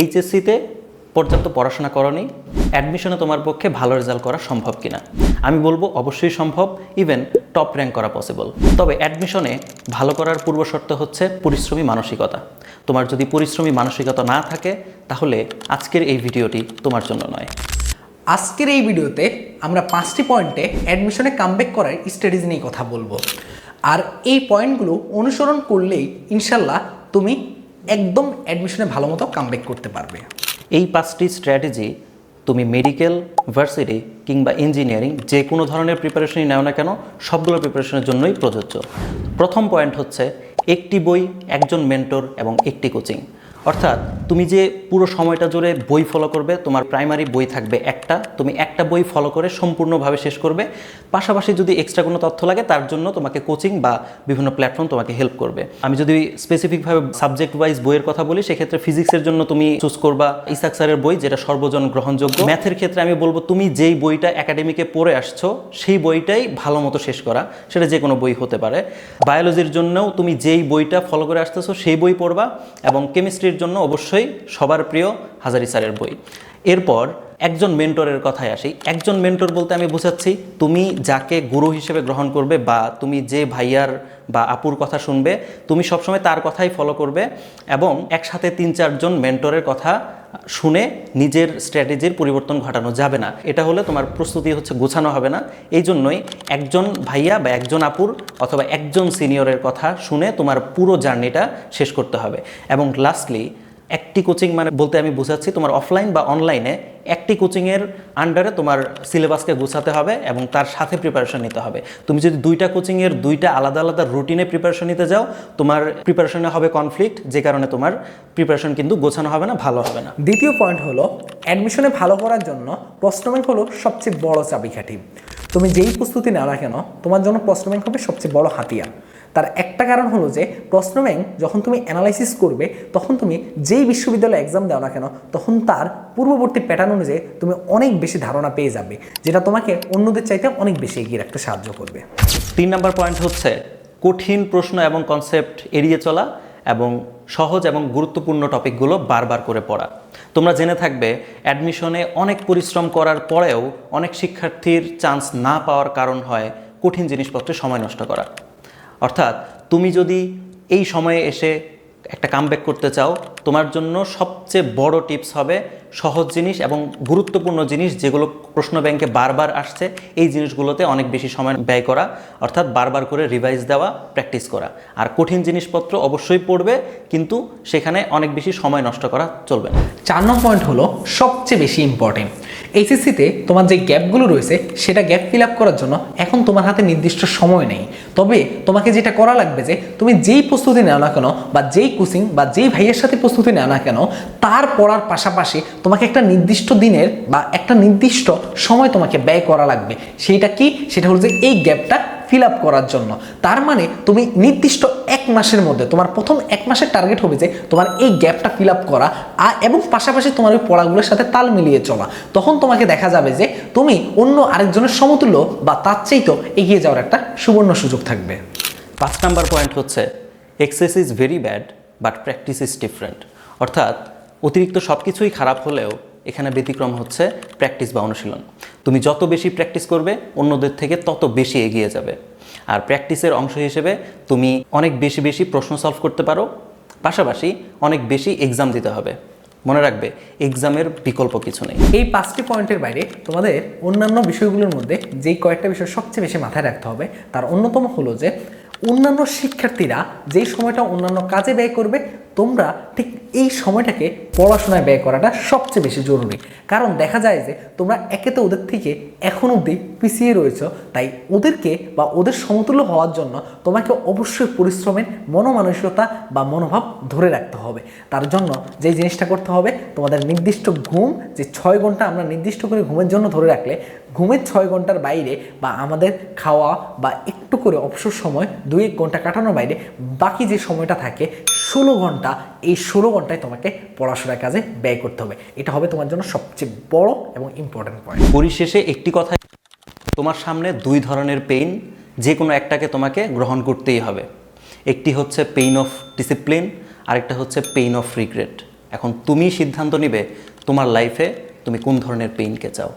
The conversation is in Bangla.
এইচএসসিতে পর্যাপ্ত পড়াশোনা করনি অ্যাডমিশনে তোমার পক্ষে ভালো রেজাল্ট করা সম্ভব কিনা? আমি বলব অবশ্যই সম্ভব ইভেন টপ র্যাঙ্ক করা পসিবল তবে অ্যাডমিশনে ভালো করার পূর্বশর্ত হচ্ছে পরিশ্রমী মানসিকতা। তোমার যদি পরিশ্রমী মানসিকতা না থাকে, তাহলে আজকের এই ভিডিওটি তোমার জন্য নয়। আজকের এই ভিডিওতে আমরা পাঁচটি পয়েন্টে অ্যাডমিশনে কামব্যাক করার স্টাডিজ নিয়ে কথা বলব। আর এই পয়েন্টগুলো অনুসরণ করলেই ইনশাল্লাহ তুমি একদম অ্যাডমিশনে ভালো মতো কামব্যাক করতে পারবে। এই পাঁচটি স্ট্র্যাটেজি তুমি মেডিকেল ভার্সিটি কিংবা ইঞ্জিনিয়ারিং যে কোনো ধরনের প্রিপারেশনই নেও না কেন, সবগুলো প্রিপারেশনের জন্যই প্রযোজ্য। প্রথম পয়েন্ট হচ্ছে, একটি বই, একজন মেন্টর এবং একটি কোচিং অর্থাৎ তুমি যে পুরো সময়টা জুড়ে বই ফলো করবে, তোমার প্রাইমারি বই থাকবে একটা, তুমি একটা বই ফলো করে সম্পূর্ণভাবে শেষ করবে। পাশাপাশি যদি এক্সট্রা কোনো তথ্য লাগে, তার জন্য তোমাকে কোচিং বা বিভিন্ন প্ল্যাটফর্ম তোমাকে হেল্প করবে। আমি যদি স্পেসিফিকভাবে সাবজেক্ট ওয়াইজ বইয়ের কথা বলি, সেক্ষেত্রে ফিজিক্সের জন্য তুমি চুজ করবা ইসাক স্যারের বই, যেটা সর্বজন গ্রহণযোগ্য। ম্যাথের ক্ষেত্রে আমি বলব, তুমি যেই বইটা একাডেমিকে পড়ে আসছো, সেই বইটাই ভালো মতো শেষ করা। সেটা যে কোনো বই হতে পারে। বায়োলজির জন্যও তুমি যেই বইটা ফলো করে আসতেছো, সেই বই পড়বা এবং কেমিস্ট্রির জন্য অবশ্যই সবার প্রিয় হাজারি স্যারের বই। এরপর একজন মেন্টরের কথায় আসি। একজন মেন্টর বলতে আমি বোঝাচ্ছি, তুমি যাকে গুরু হিসেবে গ্রহণ করবে বা তুমি যে ভাইয়ার বা আপুর কথা শুনবে, তুমি সবসময় তার কথাই ফলো করবে এবং একসাথে তিন চারজন মেন্টরের কথা শুনে নিজের স্ট্র্যাটেজির পরিবর্তন ঘটানো যাবে না। এটা হলে তোমার প্রস্তুতি হচ্ছে গোছানো হবে না। এই জন্যই একজন ভাইয়া বা একজন আপুর অথবা একজন সিনিয়রের কথা শুনে তোমার পুরো জার্নিটা শেষ করতে হবে। এবং লাস্টলি একটি কোচিং মানে বলতে আমি বোঝাচ্ছি তোমার অফলাইন বা অনলাইনে একটি কোচিংয়ের আন্ডারে তোমার সিলেবাসকে গোছাতে হবে এবং তার সাথে প্রিপারেশন নিতে হবে। তুমি যদি দুইটা কোচিংয়ের দুইটা আলাদা আলাদা রুটিনে প্রিপারেশন নিতে যাও, তোমার প্রিপারেশনে হবে কনফ্লিক্ট যে কারণে তোমার প্রিপারেশন কিন্তু গোছানো হবে না, ভালো হবে না। দ্বিতীয় পয়েন্ট হলো অ্যাডমিশনে ভালো করার জন্য প্রশ্ন ব্যাংক হলো সবচেয়ে বড় চাবিকাঠি। তুমি যেই প্রস্তুতি না কেন, তোমার জন্য প্রশ্ন ব্যাংক হবে সবচেয়ে বড় হাতিয়ার। তার একটা কারণ হলো যে প্রশ্ন ব্যাংক যখন তুমি অ্যানালাইসিস করবে, তখন তুমি যেই বিশ্ববিদ্যালয়ে এক্সাম দাও না কেন, তখন তার পূর্ববর্তী প্যাটার্ন অনুযায়ী তুমি অনেক বেশি ধারণা পেয়ে যাবে, যেটা তোমাকে অন্যদের চাইতে অনেক বেশি এগিয়ে রাখতে সাহায্য করবে। তিন নম্বর পয়েন্ট হচ্ছে কঠিন প্রশ্ন এবং কনসেপ্ট এড়িয়ে চলা এবং সহজ এবং গুরুত্বপূর্ণ টপিকগুলো বারবার করে পড়া। তোমরা জেনে থাকবে অ্যাডমিশনে অনেক পরিশ্রম করার পরেও অনেক শিক্ষার্থীর চান্স না পাওয়ার কারণ হয় কঠিন জিনিসপত্রে সময় নষ্ট করা অর্থাৎ তুমি যদি এই সময়ে এসে একটা কামব্যাক করতে চাও তোমার জন্য সবচেয়ে বড় টিপস হবে সহজ জিনিস এবং গুরুত্বপূর্ণ জিনিস যেগুলো প্রশ্ন ব্যাংকে বারবার আসছে, এই জিনিসগুলোতে অনেক বেশি সময় ব্যয় করা, অর্থাৎ বারবার করে রিভাইজ দেওয়া প্র্যাকটিস করা। আর কঠিন জিনিসপত্র অবশ্যই পড়বে, কিন্তু সেখানে অনেক বেশি সময় নষ্ট করা চলবে না। চার নম্বর পয়েন্ট হলো সবচেয়ে বেশি ইম্পর্টেন্ট এইচএসসিতে তোমার যে গ্যাপগুলো রয়েছে, সেটা গ্যাপ ফিল আপ করার জন্য এখন তোমার হাতে নির্দিষ্ট সময় নেই। তবে তোমাকে যেটা করা লাগবে যে, তুমি যেই প্রস্তুতি নাও না কেন, বা যেই কোচিং বা যেই ভাইয়ের সাথে প্রস্তুতি নাও না কেন, তার পড়ার পাশাপাশি তোমাকে একটা নির্দিষ্ট দিনের বা একটা নির্দিষ্ট সময় তোমাকে ব্যয় করা লাগবে। সেইটা কি? সেটা হলো যে এই গ্যাপটা ফিল আপ করার জন্য। তার মানে তুমি নির্দিষ্ট এক মাসের মধ্যে, তোমার প্রথম এক মাসের টার্গেট হবে যে তোমার এই গ্যাপটা ফিল আপ করা এবং পাশাপাশি তোমার ওই পড়াগুলোর সাথে তাল মিলিয়ে চলা। তখন তোমাকে দেখা যাবে যে তুমি অন্য আরেকজনের সমতুল্য বা তার চাইতেও এগিয়ে যাওয়ার একটা সুবর্ণ সুযোগ থাকবে। পাঁচ নাম্বার পয়েন্ট হচ্ছে excess is very bad but practice is different অর্থাৎ অতিরিক্ত সব কিছুই খারাপ হলেও এখানে ব্যতিক্রম হচ্ছে প্র্যাকটিস বা অনুশীলন। তুমি যত বেশি প্র্যাকটিস করবে, অন্যদের থেকে তত বেশি এগিয়ে যাবে। আর প্র্যাকটিসের অংশ হিসেবে তুমি অনেক বেশি বেশি প্রশ্ন সলভ করতে পারো, পাশাপাশি অনেক বেশি এক্সাম দিতে হবে। মনে রাখবে এক্সামের বিকল্প কিছু নেই। এই পাঁচটি পয়েন্টের বাইরে তোমাদের অন্যান্য বিষয়গুলোর মধ্যে যেই কয়েকটা বিষয় সবচেয়ে বেশি মাথায় রাখতে হবে, তার অন্যতম হলো যে অন্যান্য শিক্ষার্থীরা যেই সময়টা অন্যান্য কাজে ব্যয় করবে তোমরা ঠিক এই সময়টাকে পড়াশোনায় ব্যয় করাটা সবচেয়ে বেশি জরুরি। কারণ দেখা যায় যে তোমরা একে তো ওদের থেকে এখন অবধি পিছিয়ে রয়েছো, তাই ওদেরকে বা ওদের সমতুল্য হওয়ার জন্য তোমাকে অবশ্যই পরিশ্রমের মনোমানসিকতা বা মনোভাব ধরে রাখতে হবে। তার জন্য যে জিনিসটা করতে হবে, তোমাদের নির্দিষ্ট ঘুম, যে ছয় ঘণ্টা আমরা নির্দিষ্ট করে ঘুমের জন্য ধরে রাখলে ঘুমের ছয় ঘণ্টার বাইরে বা আমাদের খাওয়া বা একটু করে অবসর সময় দুই এক ঘণ্টা কাটানোর বাইরে বাকি যে সময়টা থাকে, ষোলো ঘণ্টা, এই ষোলো ঘন্টায় তোমাকে পড়াশোনার কাজে ব্যয় করতে হবে। এটা হবে তোমার জন্য সবচেয়ে বড় এবং ইম্পর্টেন্ট পয়েন্ট পরিশেষে একটি কথা, তোমার সামনে দুই ধরনের পেইন যে কোনো একটাকে তোমাকে গ্রহণ করতেই হবে। একটি হচ্ছে পেইন অফ ডিসিপ্লিন আরেকটা হচ্ছে পেইন অফ রিগ্রেট এখন তুমি সিদ্ধান্ত নিবে, তোমার লাইফে তুমি কোন ধরনের পেইনকে চাও।